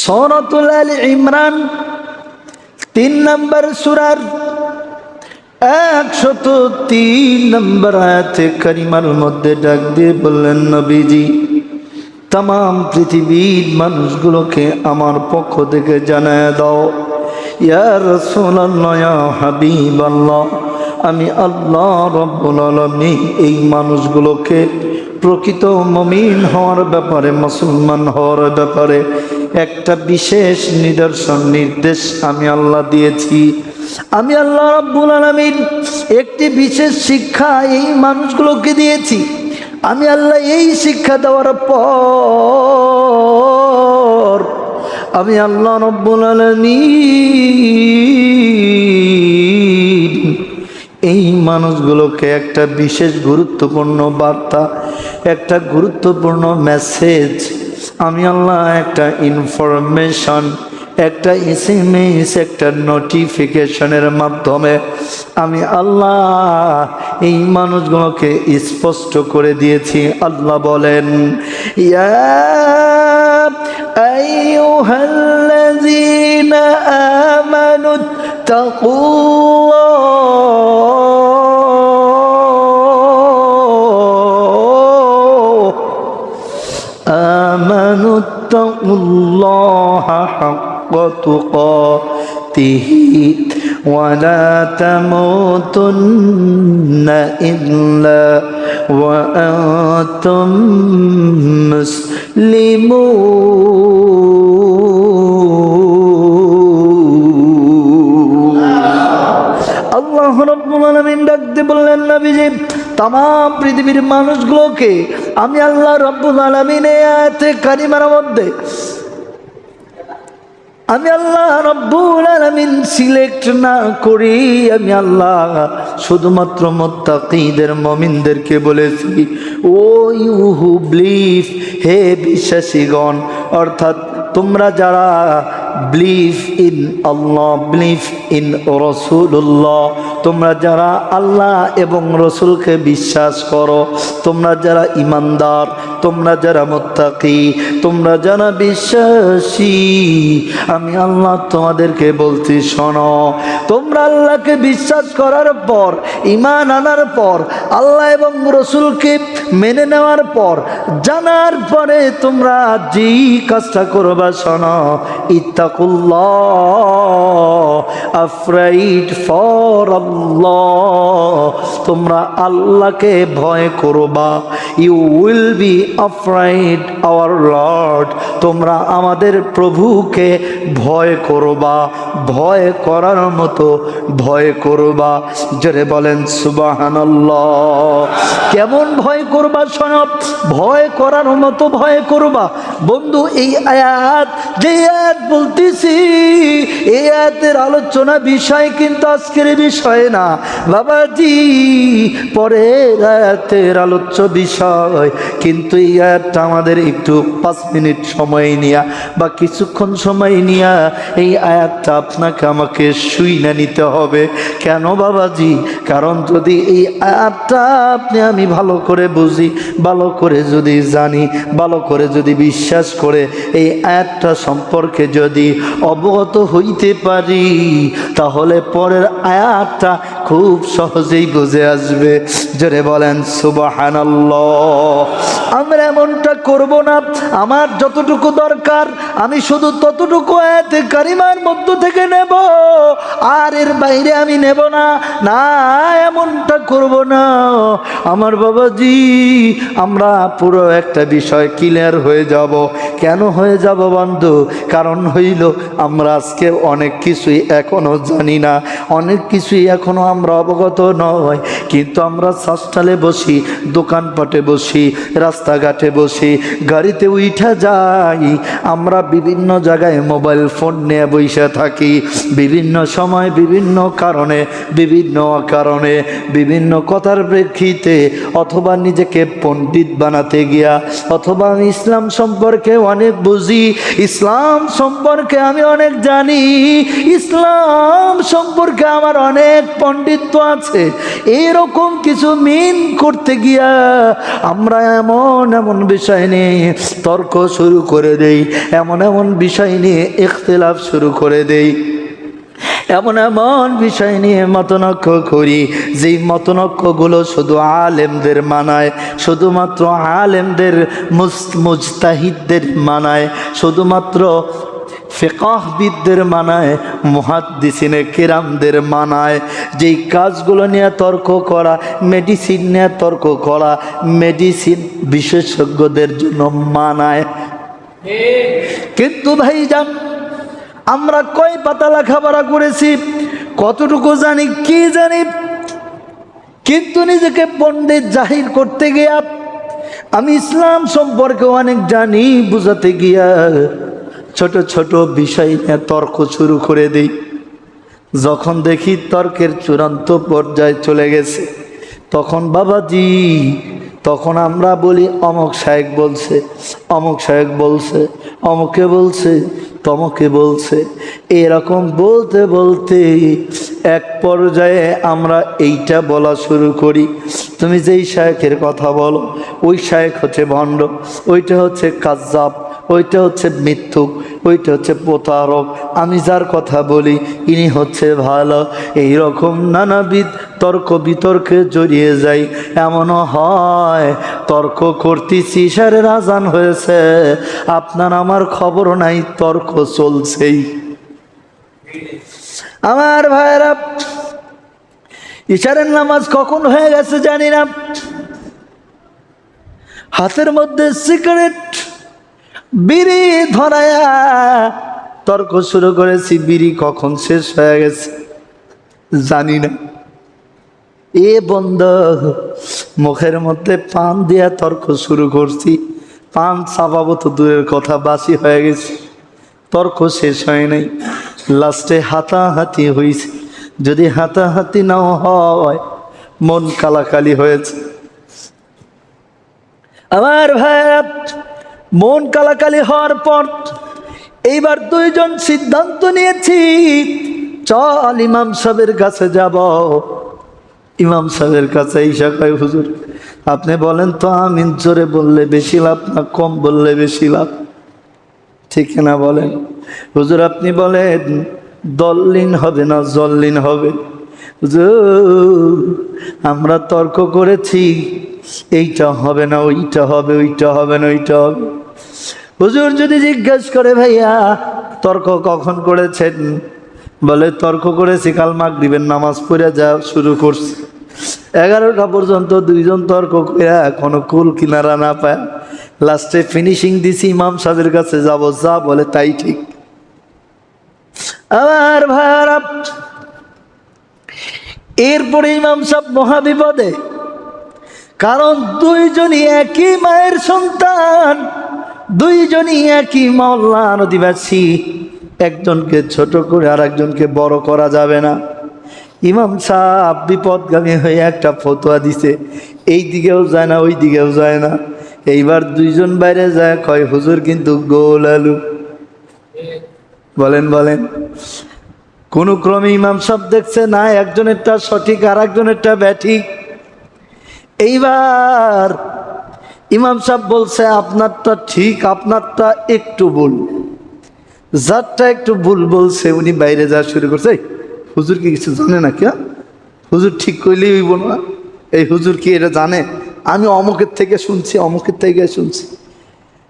সৌরতুল আল ইমরান, তিন নম্বর সুরার একশত তিন নম্বর আয়াতে কারিমার মধ্যে ডাক দিয়ে বললেন নবীজি তাম পৃথিবীর মানুষগুলোকে আমার পক্ষ থেকে জানায় দাও। ইয়া রাসূলুল্লাহ, ইয়া হাবিবাল্লাহ, আমি আল্লাহ রব্বুল আলামিন এই মানুষগুলোকে প্রকৃত মমিন হওয়ার ব্যাপারে, মুসলমান হওয়ার ব্যাপারে একটা বিশেষ নিদর্শন, নির্দেশ আমি আল্লাহ দিয়েছি। আমি আল্লাহ রব্বুল আলামিন একটি বিশেষ শিক্ষা এই মানুষগুলোকে দিয়েছি। আমি আল্লাহ এই শিক্ষা দেওয়ার পর আমি আল্লাহ রব্বুল আলামিন এই মানুষগুলোকে একটা বিশেষ গুরুত্বপূর্ণ বার্তা, একটা গুরুত্বপূর্ণ মেসেজ আমি আল্লাহ একটা ইনফরমেশন একটা এসএমএস একটা নোটিফিকেশনের মাধ্যমে আমি আল্লাহ এই মানুষগুলোকে স্পষ্ট করে দিয়েছি। আল্লাহ বলেন, ইয়া আইয়ুহাল্লাযীনা আমানু آمنوا اتقوا الله حق تقاته ولا تموتن إلا وأنتم مسلمون. পৃথিবীর মানুষগুলোকে আমি আল্লাহ রব্বুল আলামিন আয়াতে কারিমার মধ্যে আমি আল্লাহ রব্বুল আলামিন সিলেক্ট না করি, আমি আল্লাহ শুধুমাত্র মোত্তাকিদের, মমিনদেরকে বলেছি, ও ইউ হু বিলিভ হে বিশ্বাসীগণ, অর্থাৎ তোমরা যারা believe in Allah believe in Rasulullah তোমরা যারা আল্লাহ এবং রসুলকে বিশ্বাস করো তোমরা যারা ইমানদার তোমরা যারা মোত্তাকি, তোমরা যারা বিশ্বাসী, আমি আল্লাহ তোমাদেরকে বলছি, শোনো। তোমরা আল্লাহকে বিশ্বাস করার পর ইমান আনার পর, আল্লাহ এবং রসুলকে মেনে নেওয়ার পর, জানার পরে তোমরা যেই কাজটা করবা, শোনো, ইত্তাকুল্লাহ ফর আল্লাহ। তোমরা আল্লাহকে ভয় করবা। You will be afraid our lord তোমরা আমাদের প্রভুকে ভয় করবা। ভয় করার মতো ভয় করবা। জোরে বলেন, সুবাহানাল্লাহ। কেমন ভয় করবা শোনব ভয় করার মতো ভয় করবা। বন্ধু, এই আয়াত, যে আয়াত বলতেছি, এই আয়াতের আলোচনা বিষয় কিন্তু আজকের বিষয় না। বাবাজি, পরের আয়াতের আলোচ্য বিষয়। কিন্তু এই আয়াতটা আমাদের একটু পাঁচ মিনিট সময় নিয়া বা কিছুক্ষণ সময় নিয়া এই আয়াতটা আপনাকে আমাকে শুই না নিতে হবে। কেন বাবাজি? কারণ যদি এই আয়াতটা আপনি আমি ভালো করে বুঝি, ভালো করে যদি জানি, ভালো করে যদি বিশ্বাস করে, এই আয়াতটা সম্পর্কে যদি অবগত হইতে পারি, তাহলে পরের আয়াতটা খুব সহজেই বুঝে আসবে। জোরে বলেন, সুবাহানাল্লাহ। আমরা এমনটা করব না। আমার যতটুকু দরকার, আমি শুধু ততটুকু আয়াতে কারিমার মধ্য থেকে নেব, আর এর বাইরে আমি নেব না। না, এমনটা করব না। আমার বাবাজি, আমরা পুরো একটা বিষয় ক্লিয়ার হয়ে যাব। কেন হয়ে যাব বন্ধু? কারণ হইল আমরা আজকে অনেক কিছুই এখনও জানি না। অনেক কিছুই এখনও আমরা অবগত নয় কিন্তু আমরা সাস্টালে বসি, দোকানপাটে বসি, রাস্তাঘাটে বসি, গাড়িতে উঠা যাই। আমরা বিভিন্ন জায়গায় মোবাইল ফোন নিয়ে বসে থাকি। বিভিন্ন সময় বিভিন্ন কারণে বিভিন্ন কারণে বিভিন্ন কথার প্রেক্ষিতে অথবা নিজেকে পণ্ডিত বানাতে গিয়া, অথবা আমি ইসলাম সম্পর্কে অনেক বুঝি, ইসলাম সম্পর্কে আমি অনেক জানি, ইসলাম সম্পর্কে আমার অনেক পণ্ডিত্য আছে। এরকম কিছু মিন করতে গিয়া আমরা এমন এমন বিষয় নিয়ে তর্ক শুরু করে দেই, এমন এমন বিষয় নিয়ে ইখতিলাফ শুরু করে দেই এমন এমন বিষয় নিয়ে মতনক্ষ করি যেই মতনক্ষগুলো শুধু আলেমদের মানায় শুধুমাত্র আলেমদের মুস- মুজতাহিদদের মানায় শুধুমাত্র ফেকাহবিদদের মানায় মুহাদ্দিসিনে কেরামদের মানায়। যেই কাজগুলো নিয়ে তর্ক করা মেডিসিন নিয়ে তর্ক করা মেডিসিন বিশেষজ্ঞদের জন্য মানায়। কিন্তু ভাইজান আমরা কয় পাতা লেখাপড়া করেছি? কতটুকু জানি, কি জানি? কিন্তু নিজেকে পণ্ডিত জাহির করতে গিয়া, আমি ইসলাম সম্পর্কে অনেক জানি, বুঝাতে গিয়া ছোট ছোট বিষয় নিয়ে তর্ক শুরু করে দিই। যখন দেখি তর্কের চূড়ান্ত পর্যায়ে চলে গেছে, তখন বাবাজি তখন আমরা বলি, অমক সাহেব বলছে, অমক সাহেব বলছে, অমকে বলছে, তমকে বলছে। এরকম বলতে বলতে এক পর্যায়ে আমরা এইটা বলা শুরু করি। তুমি যেই শায়েখের কথা বলো, ওই শায়েখ হচ্ছে ভণ্ড, ওইটা হচ্ছে কাজ্জাব। ওইটা হচ্ছে মিথ্যুক, ওইটা হচ্ছে প্রতারক। আমি যার কথা বলি, ইনি হচ্ছে ভালো। এই রকম নানাবিধ তর্ক বিতর্কে জড়িয়ে যাই। এমনও হয়, তর্ক করতেছি সারের আজান হয়েছে। আপনার আমার খবর নাই, তর্ক চলছেই। আমার ভাইরা ইশারের নামাজ কখন হয়ে গেছে জানি না। হাতের মধ্যে সিগারেট বিড়ি ধরায়া তর্ক শুরু করেছি, বিড়ি কখন শেষ হয়ে গেছে জানি না। এ বন্ধ, মুখের মধ্যে পান দিয়া তর্ক শুরু করছি, পান চাপাবো তো দূরের কথা, বাসি হয়ে গেছে, তর্ক শেষ হয় নাই। লাস্টে হাতাহাতি হয়েছে যদি হাতাহাতি নাও হয়, মন কালাকালি হয়েছে। আমার ভাইয়া মন কালাকালি হওয়ার পর এইবার দুইজন সিদ্ধান্ত নিয়েছি, চল ইমাম সাহেবের কাছে যাব। ইমাম সাহেবের কাছে ঈশা কয়, হুজুর, আপনি বলেন তো আমিন জোরে বললে বেশি লাভ না কম বললে বেশি লাভ? ঠিক না বলেন। হুজুর, আপনি বলেন, দল্লিন হবে না জল্লিন হবে? হুজুর, আমরা তর্ক করেছি, এইটা হবে না, ওইটা হবে ওইটা হবে না, ওইটা হবে। হুজুর যদি জিজ্ঞেস করে, ভাইয়া, তর্ক কখন করেছেন? বলে, তর্ক করেছি, কাল মাগরিবের নামাজ পড়ে যা, শুরু করছি। এগারোটা পর্যন্ত দুইজন তর্ক করে কোনো কুল কিনারা না পায়। লাস্টে ফিনিশিং দিছি, ইমাম সাহেবের কাছে যাব, যা বলে তাই ঠিক। আমার ভাইয়ারা এরপরে ইমাম সাহেব মহাবিপদে। কারণ দুইজনই একই মায়ের সন্তান। দুইজনই একই মহল্লার অধিবাসী একজনকে ছোট করে আর একজনকে বড় করা যাবে না। ইমাম সাহেব বিপদগামী হয়ে একটা ফতোয়া দিছে, এই দিকেও যায় না, ওই দিকেও যায় না। এইবার দুইজন বাইরে যায়, কয়, হুজুর কিন্তু গোল আলু। বলেন বলেন। কোন ক্রমে ইমাম সাহেব দেখছে, না, একজনেরটা সঠিক আর একজনেরটা ব্যাঠিক। এইবার ইমাম সাহেব বলছে, আপনারটা ঠিক, আপনারটা একটু ভুল। যারটা একটু ভুল বলছে, উনি বাইরে যাওয়া শুরু করছে। হুজুর কি কিছু জানে না কে হুজুর ঠিক করলেই হইব না। এই হুজুর কি এটা জানে? আমি অমুকের থেকে শুনছি, অমুকের থেকে শুনছি।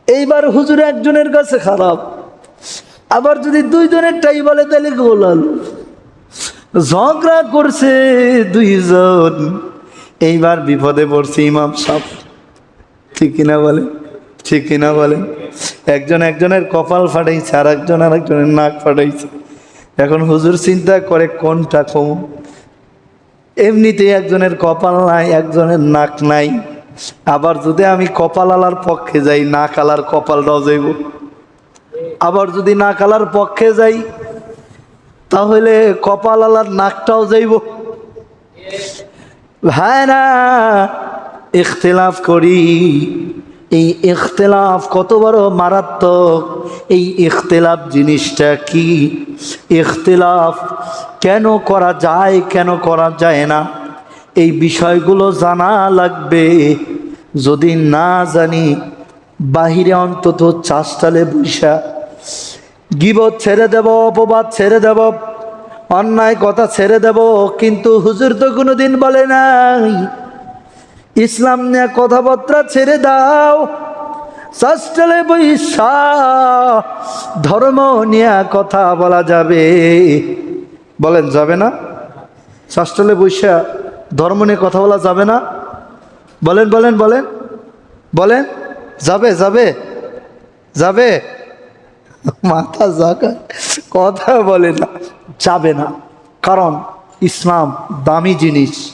এইবার হুজুর একজনের কাছে খারাপ। আবার যদি দুইজনের টাই বলে, তাহলে গোলাল। ঝগড়া করছে দুইজন। এইবার বিপদে পড়ছে ইমাম সাহেব। ঠিক কিনা বলে? ঠিক কিনা বলে? একজন একজনের কপাল ফাটাইছে আর একজন আর একজনের নাক ফাটাইছে। এখন হুজুর চিন্তা করে কোনটা কম? এমনিতেই একজনের কপাল নাই, একজনের নাক নাই। আবার যদি আমি কপাল আলার পক্ষে যাই নাক আলার কপালটাও যাইব। আবার যদি নাক আলার পক্ষে যাই, তাহলে কপাল আলার নাকটাও যাইব। ভাইরা ইখতিলাফ করি। এই ইখতিলাফ কত বড় মারাত্মক। এই ইখতিলাফ জিনিসটা কি? ইখতিলাফ কেন করা যায়, কেন করা যায় না? এই বিষয়গুলো জানা লাগবে। যদি না জানি, বাহিরে অন্তত চাষটালে বৈশা। গিবত ছেড়ে দেব, অপবাদ ছেড়ে দেব, অন্যায় কথা ছেড়ে দেব, কিন্তু হুজুর তো কোনোদিন বলে নাই। ইসলাম নিয়ে কথাবার্তা ছেড়ে দাও। শাস্ত্রে বৈশা, ধর্ম নিয়ে কথা বলা যাবে। বলেন, যাবে না? শাস্ত্রে বৈশা, ধর্ম নিয়ে কথা বলা যাবে না? বলেন বলেন বলেন। বলেন, যাবে যাবে যাবে। মাথা জাগা কথা বলে না, যাবে না। কারণ ইসলাম দামি জিনিস।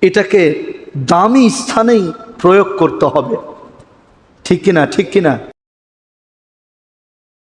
এটাকে দামি স্থানেই প্রয়োগ করতে হবে। ঠিক কিনা? ঠিক কিনা?